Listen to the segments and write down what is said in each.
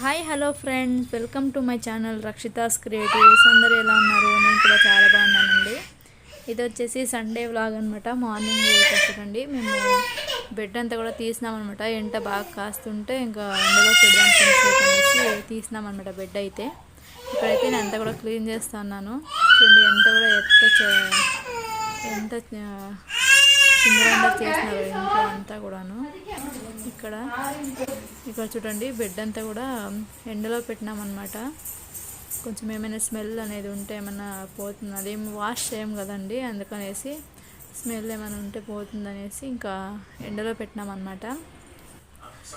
Hi hello friends welcome to my channel Rakshita's creatives అందరూ ఎలా ఉన్నారు? నేను కూడా చాలా బాగున్నానండి. ఇది వచ్చేసి సండే వ్లాగ్ అనమాట మార్నింగ్ చూడండి. మేము బెడ్ అంతా కూడా తీసినాం అనమాట ఎంట బాగా కాస్తుంటే ఇంకా ఎండలో పెడదాం అనేసి తీసినాం అనమాట బెడ్ అయితే. ఇప్పుడైతే నేను అంతా కూడా క్లీన్ చేస్తున్నాను చూడండి ఎంత కూడా ఎంత చ- ఎంత చిందరంగా చేసినారు ఇంట్లో అంతా కూడాను. ఇక్కడ. ఇక్కడ చూడండి బెడ్ అంతా కూడా ఎండలో పెట్టినామన్నమాట. కొంచెం ఏమైనా స్మెల్ అనేది ఉంటే ఏమైనా పోతుంది అదేం వాష్ చేయం కదండి అందుకనేసి స్మెల్ ఏమైనా ఉంటే పోతుందనేసి ఇంకా ఎండలో పెట్టినామన్నమాట.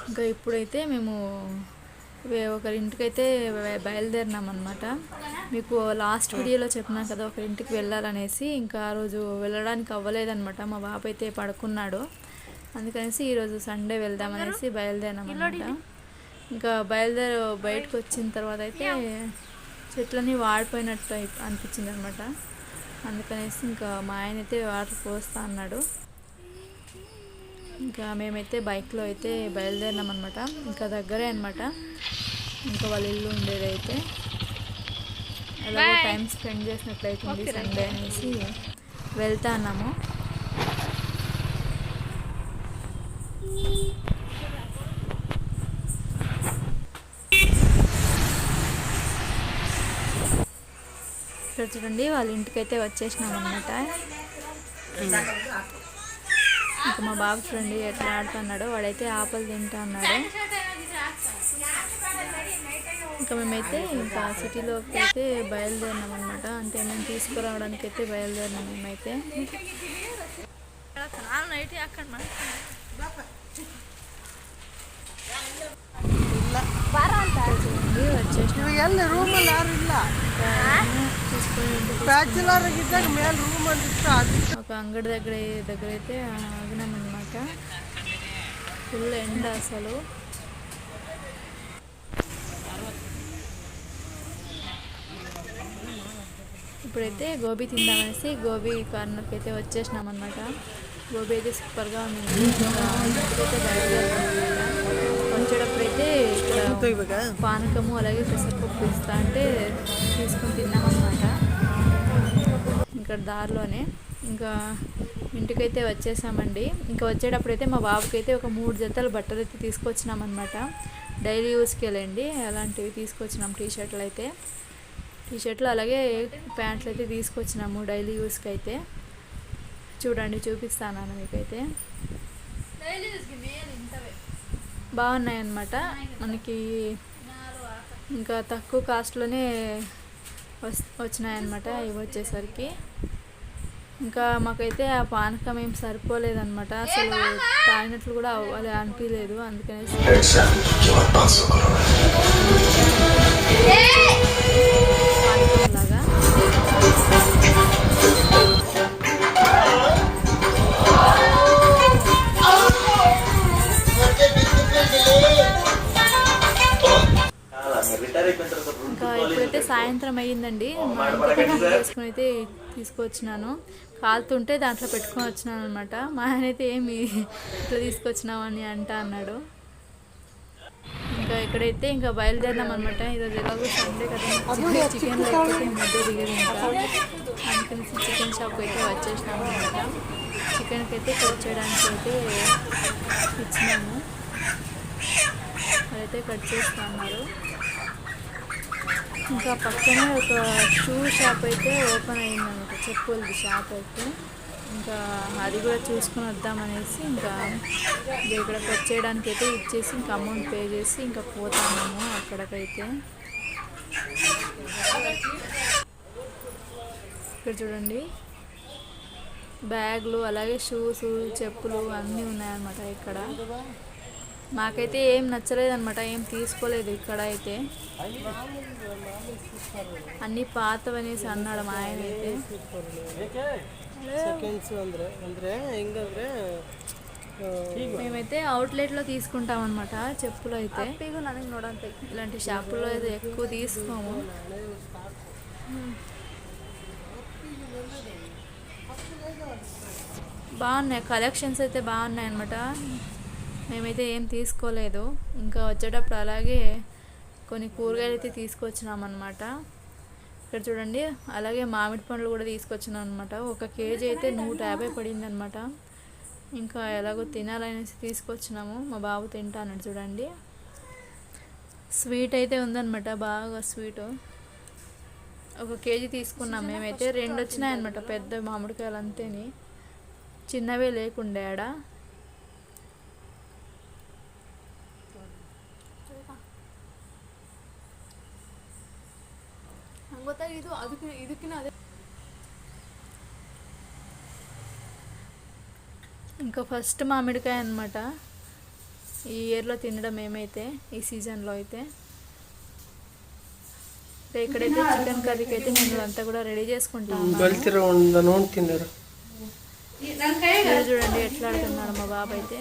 ఇంకా ఇప్పుడైతే మేము ఒకరింటికైతే ఒకరి ఇంటికైతే బయలుదేరినాం మీకు లాస్ట్ వీడియోలో చెప్పినా కదా ఒకరింటికి వెళ్ళాలనేసి ఇంకా ఆ రోజు వెళ్ళడానికి అవ్వలేదన్నమాట. మా బాబు అయితే పడుకున్నాడు. అందుకనేసి ఈరోజు సండే వెళ్దామనేసి బయలుదేరినాం అనమాట ఇంకా బయలుదేరి బయటకు వచ్చిన తర్వాత అయితే చెట్లన్నీ వాడిపోయినట్టు అనిపించింది అనమాట అందుకనేసి ఇంకా మా ఆయన అయితే వాటర్ పోస్తా అన్నాడు. ఇంకా మేమైతే బైక్లో అయితే బయలుదేరినాం అనమాట ఇంకా దగ్గరే అనమాట ఇంకా వాళ్ళ ఇల్లు ఉండేది అయితే అలా టైం స్పెండ్ చేసినట్లయితుంది సండే అనేసి వెళ్తా అన్నాము. ఇక్కడ చూడండి వాళ్ళ ఇంటికైతే వచ్చేసినాం అనమాట ఇంకా మా బాబు చూడండి ఎట్లా ఆడుతున్నాడో వాడైతే ఆపలు తింటా అన్నాడు ఇంకా మేమైతే ఇంకా సిటీలోకి అయితే బయలుదేరినాం అనమాట అంటే మేము తీసుకురావడానికి అయితే బయలుదేరినాం మేమైతే. వచ్చేసినాం ಎಲ್ಲಿ ರೂಮಲ್ಲಿ ಯಾರು ಇಲ್ಲ తీసుకొని ఇంటికి ಬ್ಯಾಚುಲರ್ ಇದ್ದಾಗ ಮೇಲೆ ರೂಮ್ ಅಂತ ಇತ್ತು ಅದು ఒక అంగడి దగ్గర దగ్గర అయితే ఆగినామన్నమాట ఫుల్ ఎండ అసలు ఇప్పుడైతే గోబీ తిందామనేసి గోబీ కార్నర్కి అయితే వచ్చేసినాం అనమాట రోడ్ సూపర్గా ఉంది వచ్చేటప్పుడైతే పానకము అలాగే పెసరపప్పు ఇస్తా అంటే తీసుకొని తిన్నామన్నమాట ఇక్కడ దారిలోనే ఇంకా ఇంటికైతే వచ్చేసామండి ఇంకా వచ్చేటప్పుడైతే మా బాబుకైతే ఒక మూడు జతలు బట్టలు అయితే తీసుకొచ్చినామన్నమాట డైలీ యూస్కి వెళ్ళండి అలాంటివి తీసుకొచ్చినాం టీషర్ట్లు అయితే టీషర్ట్లు అలాగే ప్యాంట్లు అయితే తీసుకొచ్చినాము డైలీ యూస్కి అయితే చూడండి చూపిస్తాను మీకైతే. బాగున్నాయన్నమాట. మనకి ఇంకా తక్కువ కాస్ట్లోనే వస్ వచ్చినాయన్నమాట ఇవి వచ్చేసరికి. ఇంకా మాకైతే ఆ పానకం ఏం సరిపోలేదన్నమాట. అసలు తాగినట్లు కూడా అవ్వాలి అనిపించలేదు అందుకనేసి. లాగా. సాయంత్రం అయ్యిందండి. మా ఇంటికి చేసుకుని అయితే తీసుకొచ్చినాను. కాలుతుంటే దాంట్లో పెట్టుకొని వచ్చినాను అనమాట మా ఆయన అయితే ఏమి ఇట్లా తీసుకొచ్చినావు అని అంటా అన్నాడు. ఇంకా ఇక్కడైతే ఇంకా బయలుదేరినాం అనమాట ఈరోజు ఎలాగో సండే కదా చికెన్ లేకపోతే మధ్య దిగదు ఇంకా అందుకని చికెన్ షాప్ అయితే వచ్చేసినాం అనమాట చికెన్కి అయితే కట్ చేయడానికి అయితే ఇచ్చినాము. అదైతే కట్ చేస్తా అన్నారు. ఇంకా పక్కనే ఒక షూ షాప్ అయితే ఓపెన్ అయిందన్నమాట చెప్పులది షాప్ అయితే. ఇంకా అది కూడా చూసుకొని వద్దామనేసి ఇంకా ఇక్కడ కట్ చేయడానికి అయితే ఇచ్చేసి ఇంకా అమౌంట్ పే చేసి ఇంకా పోతాము అక్కడికైతే. ఇక్కడ చూడండి. బ్యాగులు అలాగే షూస్ చెప్పులు అన్నీ ఉన్నాయన్నమాట ఇక్కడ. మాకైతే ఏం నచ్చలేదు అనమాట ఏం తీసుకోలేదు ఇక్కడ అయితే అన్నీ పాతవనేసి అన్నాడు మా ఆయన అయితే మేమైతే అవుట్లెట్లో తీసుకుంటాం అనమాట చెప్పులు అయితే. ఇలాంటి షాపుల్లో అయితే ఎక్కువ తీసుకోము. బాగున్నాయి కలెక్షన్స్ అయితే బాగున్నాయి అనమాట మేమైతే ఏం తీసుకోలేదు. ఇంకా వచ్చేటప్పుడు అలాగే కొన్ని కూరగాయలు అయితే తీసుకొచ్చినాం అనమాట ఇక్కడ చూడండి అలాగే మామిడి పండ్లు కూడా తీసుకొచ్చినాం అనమాట ఒక కేజీ అయితే నూట యాభై పడింది అనమాట ఇంకా ఎలాగో తినాలనేసి తీసుకొచ్చినాము. మా బాబు తింటా చూడండి. స్వీట్ అయితే ఉందనమాట బాగా స్వీట్. ఒక కేజీ తీసుకున్నాం మేమైతే. రెండు వచ్చినాయి అనమాట పెద్ద మామిడికాయలు అంతేని. చిన్నవే లేకుండే ఆడ. அதுக்கு இதுக்குன்னு ఇంకా ఫస్ట్ మామిడికాయ అనమాట ఈ ఇయర్లో తినడం ఏమైతే ఈ సీజన్లో అయితే. ఇక్కడైతే చికెన్ కర్రీకి అయితే నేను అంతా కూడా రెడీ చేసుకుంటాను చూడండి ఎట్లాడుతున్నాడు మా బాబు అయితే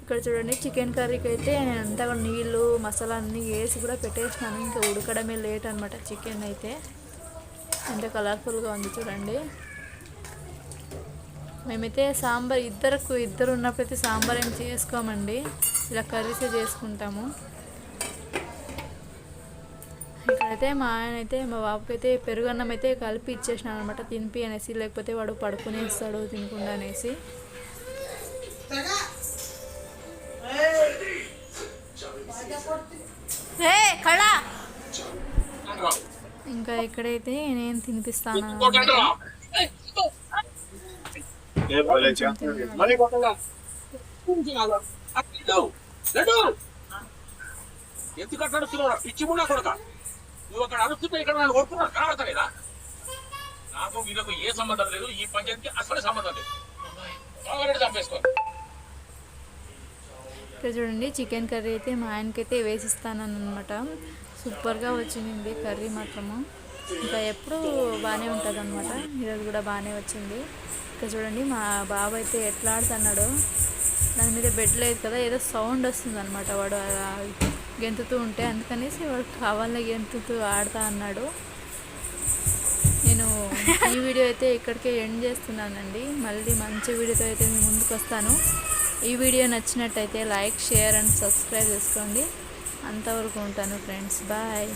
ఇక్కడ చూడండి చికెన్ కర్రీకి అయితే నేను అంతా నీళ్ళు మసాలా అన్నీ వేసి కూడా పెట్టేసినాను. ఇంకా ఉడకడమే లేట్ అనమాట చికెన్ అయితే. ఎంత కలర్ఫుల్గా ఉంది చూడండి. మేమైతే సాంబార్ ఇద్దరకు ఇద్దరు ఉన్నప్పుడైతే సాంబార్ ఏం చేసుకోమండి. ఇలా కర్రీసే చేసుకుంటాము. ఇక్కడైతే మా ఆయన అయితే మా బాబుకి అయితే పెరుగన్నం అయితే కలిపి ఇచ్చేసినాను అనమాట తినిపి అనేసి లేకపోతే వాడు పడుకునేస్తాడు తినకుండా అనేసి. ఇంకా ఇక్కడైతే నేను తినిపిస్తాను? ఎందుకు పిచ్చి కూడా కొడక. నువ్వు అక్కడ అడుస్తుంటే ఇక్కడ నన్ను కొడుతున్నా కనబడతలేదా నాకు వీళ్ళకు ఏ సంబంధం లేదు. ఈ పంచాయతీకి అసలు సంబంధం లేదు. కావాలంటే చంపేసుకో. ఇక్కడ చూడండి చికెన్ కర్రీ అయితే మా ఆయనకైతే వేసిస్తానన్నమాట. సూపర్గా వచ్చింది కర్రీ మాత్రము. ఇంకా ఎప్పుడు బాగానే ఉంటుంది అనమాట ఈరోజు కూడా బాగానే వచ్చింది. ఇక్కడ చూడండి మా బాబు అయితే ఎట్లా ఆడుతున్నాడు. దాని మీద బెడ్ లేదు కదా ఏదో సౌండ్ వస్తుంది అనమాట వాడు అలా గెంతుతూ ఉంటే. అందుకనేసి వాడు కావాలని గెంతుతూ ఆడుతా అన్నాడు. నేను ఈ వీడియో అయితే ఇక్కడికే ఎండ్ చేస్తున్నానండి. మళ్ళీ మంచి వీడియోతో అయితే మీ ముందుకు వస్తాను ఈ వీడియో నచ్చినట్టయితే లైక్ షేర్ అండ్ సబ్స్క్రైబ్ చేసుకోండి. అంతవరకు ఉంటాను ఫ్రెండ్స్. బాయ్.